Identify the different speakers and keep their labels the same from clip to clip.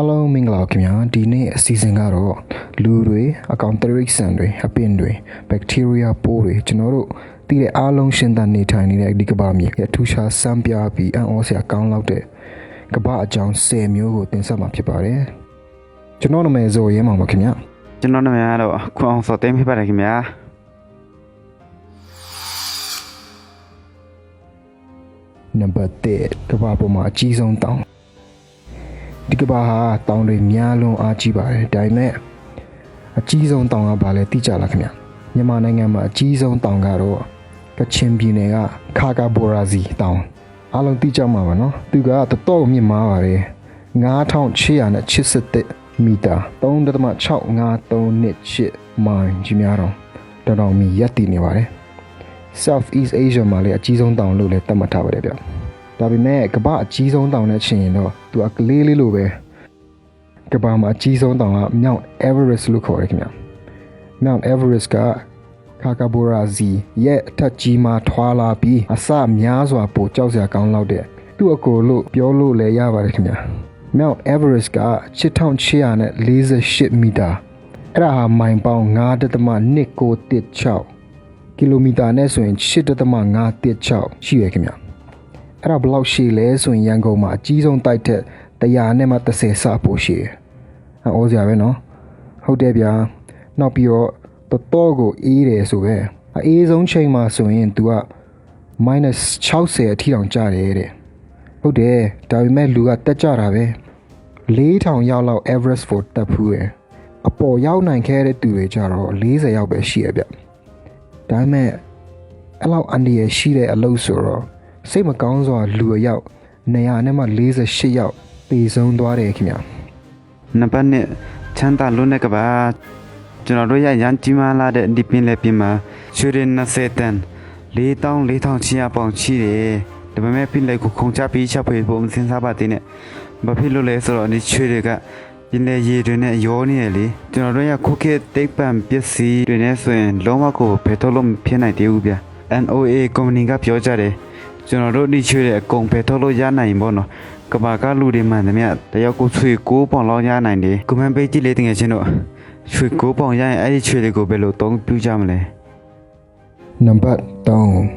Speaker 1: အားလုံးမင်္ဂလာပါခင်ဗျာဒီနေ့အစီအစဉ်ကတော့လူတွေအကောင်တရိတ်ဆန်တွေအပင်တွေဘက်တီးရီးယားပိုးတွေကျွန်တော်တို့တည်တဲ့အားလုံးရှင်သန်နေထိုင်နေတဲ့ဒီကမ္ဘာမြေရဲ့အထူးခြားစမ်းပြပြီးအံ့ဩစရာကောင်းလောက်တဲ့ကမ္ဘာအကြောင်း10မျိုးကိုတင်ဆက်မှာဖြစ်ပါတယ်ကျွန်တော်နာမည်ဇော်ရဲမောင်ပါခင်ဗျာ
Speaker 2: ကျွန်တော်နာမည်ကတော့ခွန်အောင်စောတင်းဖြစ်ပါတယ်ခင်ဗျာ
Speaker 1: နံပါတ်1ကမ္ဘာပေါ်မှာအကြီးဆုံးတောင် ဒီကမ္ဘာဟာတောင်တွေများလွန်းအားကြီးပါတယ်ဒါပေမဲ့အကြီးဆုံးတောင်ကဘာလဲသိကြလားခင်ဗျမြန်မာနိုင်ငံမှာအကြီးဆုံးတောင်ကတော့ကချင်ပြည်နယ်ကခါကာဘိုရာဇီတောင်အားလုံးသိကြမှာပါနော်သူကတော်တော်မြင့်မားပါတယ်9881မီတာ3.653နှစ်ချစ်မိုင်ကြီးများတော့တော်တော်မီရက်တည်နေပါတယ် South East Asia မှာလည်းအကြီးဆုံးတောင်လို့လည်းသတ်မှတ်ထားပါတယ်ဗျ။ ဒါပေမဲ့ကမ္ဘာအကြီးဆုံးတောင်နဲ့ချင်းရင်တော့သူကကလေးလေးလိုပဲကမ္ဘာမှာအကြီးဆုံးတောင်ကမြောက် Everest လို့ခေါ်ရတယ်ခင်ဗျ။ Mount Everest ကခါကာဘိုရာဇီရဲ့အထက်ကြီးမှာထွာလာပြီးအစများစွာပိုကြောက်စရာကောင်းလောက်တဲ့သူ့အကိုလို့ပြောလို့လည်းရပါတယ်ခင်ဗျ။ Mount Everest က6848မီတာအဲ့ဒါဟာမိုင်ပေါင်း9.296ကီလိုမီတာနဲ့ဆိုရင်8.516ရှိရခင်ဗျ အဲ့ဒါဘယ်လောက်ရှည်လဲဆိုရင်ရန်ကုန်မှာအကြီးဆုံးတိုက်ထက်100နဲ့မှ30ဆပိုရှည်တယ်အော်စရာပဲနော်ဟုတ်တယ်ဗျာနောက်ပြီးတော့တော်တော်ကိုအေးတယ်ဆိုပဲအေးဆုံးချိန်မှာဆိုရင် तू က -60 အထိတောင်ကျတယ်တဲ့ဟုတ်တယ်ဒါပေမဲ့လူကတက်ကြတာပဲ4000ရောက်လောက် Everest ဖို့တက်ဖူးရယ်အပေါ်ရောက်နိုင်ခဲ့တဲ့သူတွေကြတော့40ရောက်ပဲရှိရဗျဒါပေမဲ့အဲ့လောက်အန်ဒီရရှိတဲ့အလုပ်ဆိုတော့ စိတ်မကောင်းစွာလူအယောက်200နဲ့မှ48ယောက်ပေဆုံးသွားတယ်ခင်ဗျာ
Speaker 2: နံပါတ်1ချမ်းသာလွတ်တဲ့ကဘာကျွန်တော်တို့ရရန်ကြီးမားလာတဲ့ဒီပင်လေပြင်မှာရွှေရ20တန်4400ချီရပေါင်ချီတယ်ဒါပေမဲ့ပင်လေကိုခုံချပြီးချက်ဖွေဖို့မစင်စားပါသေးနဲ့ဘာဖြစ်လို့လဲဆိုတော့ဒီရွှေတွေကပင်လေရေတွေနဲ့ရောနေရလေကျွန်တော်တို့ရခုခေတ်တိတ်ပံပစ္စည်းတွေနဲ့ဆိုရင်လုံးဝကိုဘယ်တော့လို့မဖြစ်နိုင်သေးဘူးဗျ NOA ကုမ္ပဏီကပြောကြတယ် ကျွန်တော်တို့ဒီရွှေတွေအကုန်ဘယ်တော့လို့ရနိုင်ဘောနော်ကဘာကလူတွေမှန်သမျှတယောက်ကိုချွေ6ပေါင်လောက်ရနိုင်တယ်ကွန်မန့်ပေးကြည့်လေတကယ်ချင်းတို့ချွေ6ပေါင်ရရင်အဲ့ဒီချွေတွေကိုဘယ်လိုသုံးပြကြမလဲ
Speaker 1: နံပါတ်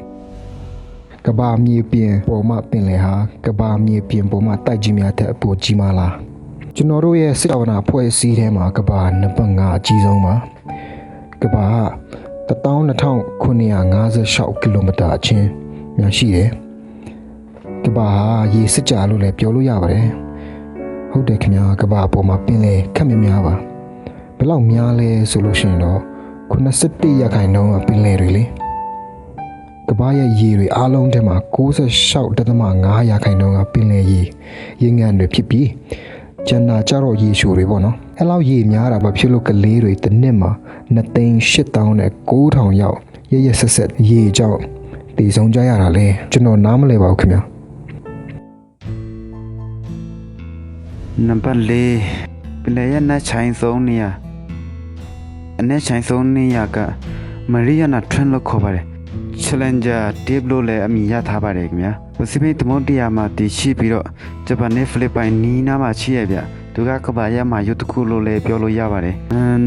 Speaker 1: 3ကဘာမြေပြင်ပေါ်မှာပင်လေဟာကဘာမြေပြင်ပေါ်မှာတိုက်ကြီးများထက်အပိုကြီးမားလားကျွန်တော်တို့ရဲ့စစ်တော်နာဖွဲ့စည်းထဲမှာကဘာနံပါတ်5အကြီးဆုံးပါကဘာ12956ကီလိုမီတာအချင်းများရှိတယ် ကဘာဟာရေစစ်ကြလို့လည်းပြောလို့ရပါတယ်ဟုတ်တယ်ခင်ဗျာကဘာပေါ်မှာပင်လေခက်မြများပါဘယ်လောက်များလဲဆိုလို့ရှိရင်တော့81ရာခိုင်နှုန်းကပင်လေတွေလေကဘာရဲ့ရေတွေအားလုံးထဲမှာ96.5ရာခိုင်နှုန်းကပင်လေရေရေငန်တွေဖြစ်ပြီးကျန်တာကြတော့ရေရှိုတွေပေါ့နော်အဲ့လောက်ရေများတာဘာဖြစ်လို့ကလေးတွေတစ်နှစ်မှာ2သိန်း8000နဲ့9000ရောက်ရရဆက်ဆက်ရေကြောင့်တည်ဆုံးကြရတာလဲကျွန်တော်နားမလဲပါဘူးခင်ဗျာ
Speaker 2: နံပါတ်4ပလေရနတ်ချိုင်းဆုံးနေရအနက်ချိုင်းဆုံးနေရကမရီယာနာထရန်လို့ခေါ်ပါတယ် Challenger Deep လို့လည်းအမည်ရထားပါတယ်ခင်ဗျာ Pacific သမုဒ္ဒရာမှာတည်ရှိပြီးတော့ဂျပန်နဲ့ဖိလစ်ပိုင်နီးနားမှာရှိရဗျသူကကဘာရမှာရုပ်တစ်ခုလို့လည်းပြောလို့ရပါတယ်အမ်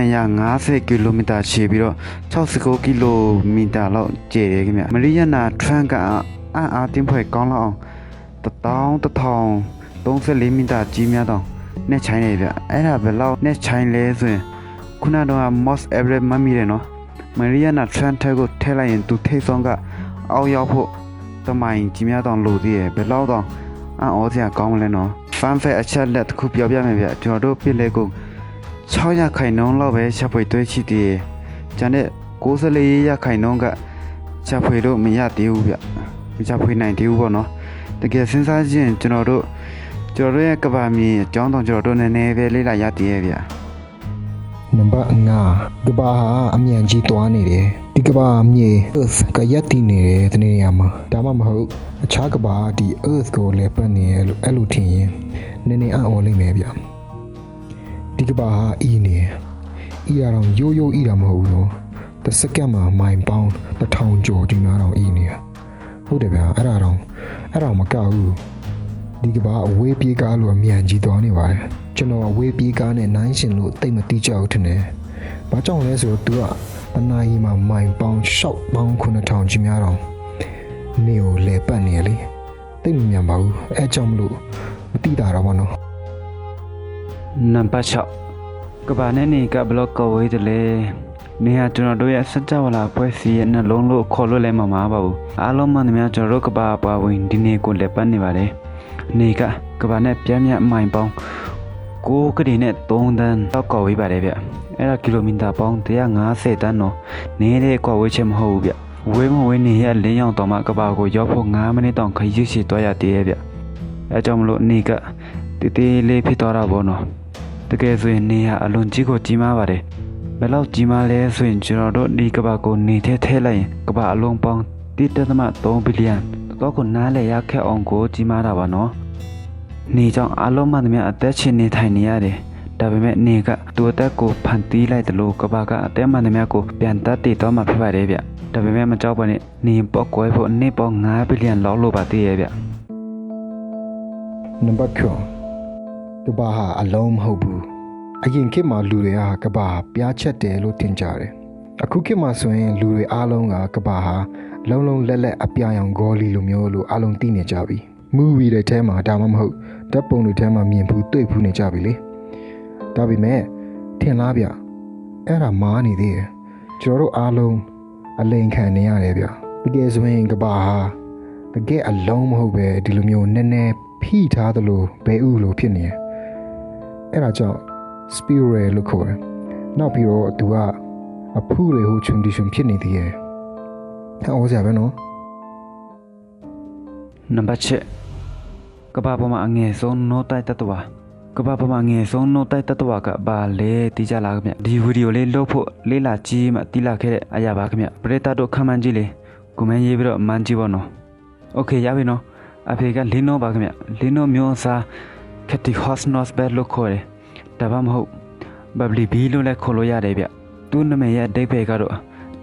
Speaker 2: 2250ကီလိုမီတာရှည်ပြီးတော့69ကီလိုမီတာလောက်ကျယ်တယ်ခင်ဗျမရီယာနာထရန်ကအအအားတင်းဖွဲ့ကောင်းလောက်အောင်1000 34မီတာကြီးများတော့နဲ့ချိုင်းနေဗျအဲ့ဒါဘယ်လောက်နဲ့ချိုင်းလဲဆိုရင်ခုနကတော့ Moss Everett မမီတယ်နော်မရီယာနာထရန်ထဲကိုထဲလိုက်ရင်သူထိတ်ဆုံးကအောက်ရောက်ဖို့တမိုင်ကြီးများတော့လိုသေးတယ်ဘယ်လောက်တော့အံ့ဩစရာကောင်းမလဲနော် fan fact အချက်လက်တစ်ခုပြောပြမယ်ဗျကျွန်တော်တို့ပြည်လေကို600ခိုင်နှုန်းလောက်ပဲချက်ဖွေတွဲရှိသေးတယ်ကျန်တဲ့94ရခိုင်နှုန်းကချက်ဖွေလို့မရသေးဘူးဗျမချက်ဖွေနိုင်သေးဘူးပေါ့နော်တကယ်စဉ်းစားကြည့်ရင်ကျွန်တော်တို့ ကျွန်တော်တို့ရဲ့ကဘာမြေအကြောင်းတောင်ကျွန်တော်တို့နည်းနည်းပဲလေ့လာရသေးရဲ့ဗျ
Speaker 1: နံပါတ်5ကဘာဟာအမြန်ကြီးသွားနေတယ်ဒီကဘာမြေ Earth ကရက်တည်နေတယ်ဒီနေရာမှာဒါမှမဟုတ်အခြားကဘာဒီ Earth ကိုလည်းပတ်နေရလို့အဲ့လိုထင်ရင်နည်းနည်းအံ့ဩလိမ့်မယ်ဗျဒီကဘာဟာအီနေအီရအောင်ရိုးရိုးအီတာမဟုတ်ဘူးနော်တစ်စက္ကန့်မှာမိုင်ပေါင်းတစ်ထောင်ကျော်ဒီမှာတော့အီနေတာဟုတ်တယ်ဗျအဲ့ဒါတော့အဲ့ဒါတော့မကဘူး ဒီကဘာအဝေးပြေးကားလို့အမြန်ကြီးသွားနေပါတယ်ကျွန်တော်အဝေးပြေးကားနဲ့နိုင်ရှင်လို့တိတ်မတိကြဘူးထင်တယ်ဘာကြောင့်လဲဆိုတော့ तू ကတနာကြီးမှာမိုင်ပေါင်း6ပေါင်း9000ကြီးများတော့နေကိုလဲပတ်နေရလေတိတ်မမြန်ပါဘူးအဲကြောင့်မလို့မတိတာတော့ဘောနော်
Speaker 2: နံပါတ်6ကဘာနဲ့နေကဘလော့ကဝေးတယ်လေနေဟာကျွန်တော်တို့ရဲ့စကြဝဠာပွဲစီရဲ့နှလုံးလို့ခေါ်လို့လည်းမမှားပါဘူးအားလုံးမှန်သမျှကျွန်တော်တို့ကဘာပါဝင်ဒီနေ့ကိုလက်ပတ်နေပါတယ် နေကကဘာနဲ့ပြင်းပြမိုင်ပေါင်းကိုကတိနဲ့3တန်းတော့ကောက်ဝေးပါတယ်ဗျအဲ့ဒါကီလိုမီတာပေါင်း150တန်းတော့နေတဲ့ကောက်ဝေးချက်မဟုတ်ဘူးဗျဝေးမဝေးနေရလင်းရောက်တော့မှကဘာကိုရောက်ဖို့9မိနစ်တောင်ခရီးရှိသွားရသေးရဲ့ဗျအဲကြောင့်မလို့နေကတည်တည်လေးဖြစ်သွားတာပေါ့နော်တကယ်ဆိုရင်နေဟာအလွန်ကြီးကိုကြီးမားပါတယ်ဘယ်လောက်ကြီးမားလဲဆိုရင်ကျွန်တော်တို့ဒီကဘာကိုနေထဲထဲလိုက်ရင်ကဘာအလုံးပေါင်း1.3ဘီလီယံ တော့ကိုနားလေရခက်အောင်ကိုကြီးမားတာပါနော်နေကြောင့်အလုံးမှန်သမျှအသက်ရှင်နေထိုင်နေရတယ်ဒါပေမဲ့နေကသူ့အသက်ကိုဖန်တီးလိုက်တယ်လို့ကဘာကအသက်မှန်သမျှကိုပြန်တတ်တည်တော့မှဖြစ်ပါတယ်ဗျဒါပေမဲ့မကြောက်ပါနဲ့နေပေါက်ကွဲဖို့နေပေါင်း9ဘီလီယံလောက်လို့ပါသေးရဲ့ဗျ
Speaker 1: နံပါတ်9ကဘာဟာအလုံးမဟုတ်ဘူးအရင်ခေတ်မှာလူတွေကကဘာပြားချက်တယ်လို့ထင်ကြတယ်အခုခေတ်မှာဆိုရင်လူတွေအားလုံးကကဘာဟာ လုံးလုံးလက်လက်အပြာရောင်ဂေါ်လီလိုမျိုးလို့အားလုံးသိနေကြပြီမူဗီတွေထဲမှာဒါမှမဟုတ်ဓာတ်ပုံတွေထဲမှာမြင်ဘူးတွေ့ဘူးနေကြပြီလေဒါပေမဲ့ထင်လားဗျအဲ့ဒါမားနေသေးတယ်ကျွန်တော်တို့အားလုံးအလိန်ခံနေရတယ်ဗျတကယ်ဆိုရင်ကဘာဟာတကယ်အလုံးမဟုတ်ပဲဒီလိုမျိုးနည်းနည်းဖိထားသလိုဘဲဥလိုဖြစ်နေတယ်အဲ့ဒါကြောင့် spiral လို့ခေါ်တယ်နောက်ပြီးတော့သူကအဖူးတွေဟို condition ဖြစ်နေသေးတယ် ဟောစရာပဲနော်
Speaker 2: နံပါတ်7ကဘာပေါ်မှာအငယ်ဆုံး no တိုက်တတဝါကဘာပေါ်မှာအငယ်ဆုံး no တိုက်တတဝါကဘာလဲတိကျလားခင်ဗျဒီဗီဒီယိုလေးလုပ်ဖို့လေးလာကြည့်မှတိလာခဲ့တဲ့အရာပါခင်ဗျပရိသတ်တို့ခံမှန်းကြည့်လေကွန်မန့်ရေးပြီးတော့မှန်းကြည့်ပါနော်โอเคရပြီနော်အဖေကလင်းနိုပါခင်ဗျလင်းနိုမျိုးအစားခက်တီဟော့စ်နော့စ်ဘက်လို့ခေါ်တယ်ဒါမှမဟုတ်ဘဘလီဘီလို့လည်းခေါ်လို့ရတယ်ဗျသူ့နာမည်ရဲ့အဓိပ္ပာယ်ကတော့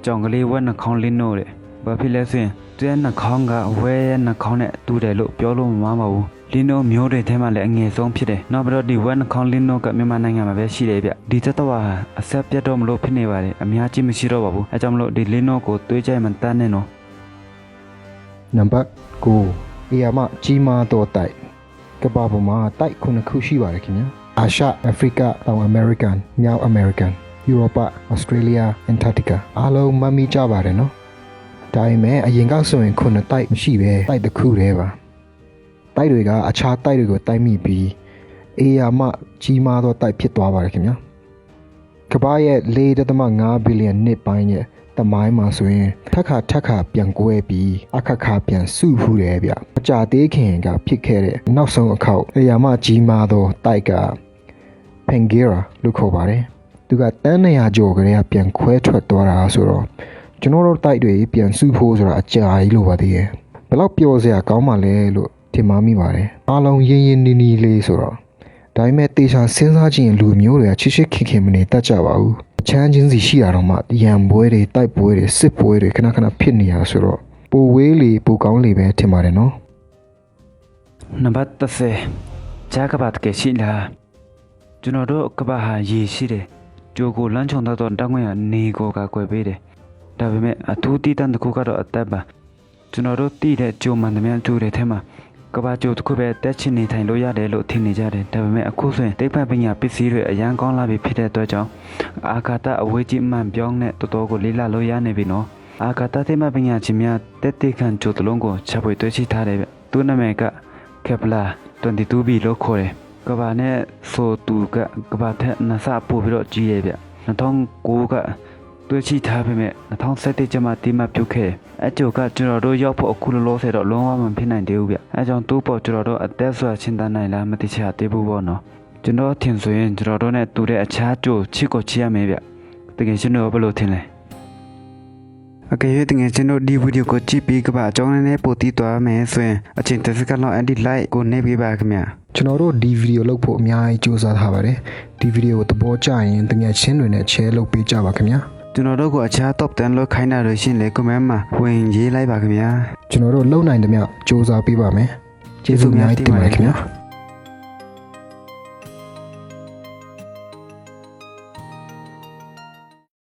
Speaker 2: ကြောင်ကလေးဝက်နှာခေါင်းလင်းနိုတဲ့ ဘာဖြစ်လဲဆိုရင်သူရဲ့နှာခေါင်းကဝဲရဲ့နှာခေါင်းနဲ့တူတယ်လို့ပြောလို့မမှားပါဘူးလင်းနိုမျိုးတွေထဲမှာလည်းအငယ်ဆုံးဖြစ်တယ်နောက်ပြီးတော့ဒီဝက်နှာခေါင်းလင်းနိုကမြန်မာနိုင်ငံမှာပဲရှိတယ်ဗျဒီသက်တော်ဟာအဆက်ပြတ်တော့မလို့ဖြစ်နေပါတယ်အများကြီးမရှိတော့ပါဘူးအဲကြောင့်မလို့ဒီလင်းနိုကိုတွေးကြိုက်မှတန်းနေနော်
Speaker 1: နံပါတ်9အေယာမကြီးမားသောတိုက်ကမ္ဘာပေါ်မှာတိုက်ခုနှစ်ခုရှိပါတယ်ခင်ဗျာအာရှအာဖရိကတောင်အမေရိကန်မြောက်အမေရိကန်ယူရိုပဩစတြေးလျအန်တာတီကာအားလုံးမမိကြပါတယ်နော် ဒါပေမဲ့အရင်ကဆိုရင်ခုနှစ်တိုက်မရှိပဲတိုက်တစ်ခုတည်းပါတိုက်တွေကအခြားတိုက်တွေကိုတိုက်မိပြီးအေယာမကြီးမားသောတိုက်ဖြစ်သွားပါတယ်ခင်ဗျာကမ္ဘာရဲ့4.5ဘီလီယံနှစ်ပိုင်းရဲ့တမိုင်းမှာဆိုရင်ထက်ခါထက်ခါပြန်ကွဲပြီးအခက်ခါပြန်စုဖူးတယ်ဗျအကြသေးခင်ကဖြစ်ခဲ့တဲ့နောက်ဆုံးအခေါက်အရာမကြီးမားသောတိုက်ကပန်ဂီရာလို့ခေါ်ပါတယ်သူကတန်း200ကျော်ကလေးကပြန်ခွဲထွက်သွားတာဆိုတော့ ကျွန်တော်တို့တိုက်တွေပြန်စုဖို့ဆိုတာအကြာကြီးလို့ပါသေးရဲ့ဘယ်တော့ပျော်စရာကောင်းမှလဲလို့ထင်မှမိပါတယ်အားလုံးရင်းရင်းနီးနီးလေးဆိုတော့ဒါပေမဲ့တေချာစဉ်းစားကြည့်ရင်လူမျိုးတွေကချစ်ချစ်ခင်ခင်မနေတတ်ကြပါဘူးအချမ်းချင်းစီရှိတာတော့မှရံပွဲတွေတိုက်ပွဲတွေစစ်ပွဲတွေခဏခဏဖြစ်နေရဆိုတော့ပိုဝေးလေပိုကောင်းလေပဲထင်ပါတယ်နော်
Speaker 2: နံပါတ်30ဂျာကဘတ်ကရှိလားကျွန်တော်တို့ကဘာဟာရေရှိတယ်ကြိုကိုလမ်းချုံတော့တောင်းဝင်ရနေကိုကကွယ်ပေးတယ် ဒါပေမဲ့အထူးတည်တံတစ်ခုကတော့အသက်ပါကျွန်တော်တို့တည်တဲ့ကြိုမှန်သမျှကြိုတဲ့ထဲမှာကဘာကြိုတစ်ခုပဲတက်ချင်နေထိုင်လို့ရတယ်လို့ထင်နေကြတယ်ဒါပေမဲ့အခုဆိုရင်တိတ်ဖက်ပညာပစ္စည်းတွေအရန်ကောင်းလာပြီဖြစ်တဲ့အတွက်ကြောင့်အာကာသအဝေးကြီးမှန်ပြောင်းတဲ့တော်တော်ကိုလေးလာလို့ရနေပြီနော်အာကာသသိမပညာရှင်များတက်တေခံကြိုတလုံးကိုချက်ပွေတွေ့ရှိထားတယ်ဗျသူ့နာမည်ကကက်ပလာ 22b လို့ခေါ်တယ်ကဘာနဲ့ဆိုသူကကဘာထက်နဆပို့ပြီးတော့ကြီးရဲ့ဗျ2009က တွေ့ရှိထားပေမဲ့2017ကျမှတိမပြုတ်ခဲ့တယ်အကျိုးကကျွန်တော်တို့ရောက်ဖို့အခုလောလောဆယ်တော့လုံးဝမဖြစ်နိုင်သေးဘူးဗျအဲကြောင့်သူ့ပေါ်ကျွန်တော်တို့အသက်ဆွာချင်းတန်းနိုင်လားမသိချာသေးဘူးပေါ့နော်ကျွန်တော်ထင်ဆိုရင်ကျွန်တော်တို့နဲ့တူတဲ့အခြားကြိုချစ်ကိုချစ်ရမယ်ဗျတကယ်ရှင်တို့ဘယ်လိုထင်လဲအကယ်၍တငယ်ချင်းတို့ဒီဗီဒီယိုကိုကြည့်ပြီးကပါအကြောင်းနဲ့ပို့တည်သွားမယ်ဆိုရင်အချိန်တစ်စက္ကန့်လောက်အဒီ like ကိုနှိပ်ပေးပါခင်ဗျာ
Speaker 1: ကျွန်တော်တို့ဒီဗီဒီယိုလုပ်ဖို့အများကြီးစူးစမ်းထားပါတယ်ဒီဗီဒီယိုကိုသဘောကျရင်တကယ်ချင်းတွေနဲ့ share လုပ်ပေးကြပါခင်ဗျာ
Speaker 2: ကျွန်တော်တို့ကိုအခြား top 10လို့ခိုင်းတာလို့ရှရင်လေ comment မှာဝင်ရေးလိုက်ပါခင်ဗျာ
Speaker 1: ကျွန်တော်တို့လုံနိုင်သမျှစူးစမ်းပေးပါမယ်ကျေးဇူးအများကြီးတင်ပါတယ်ခင်ဗျာ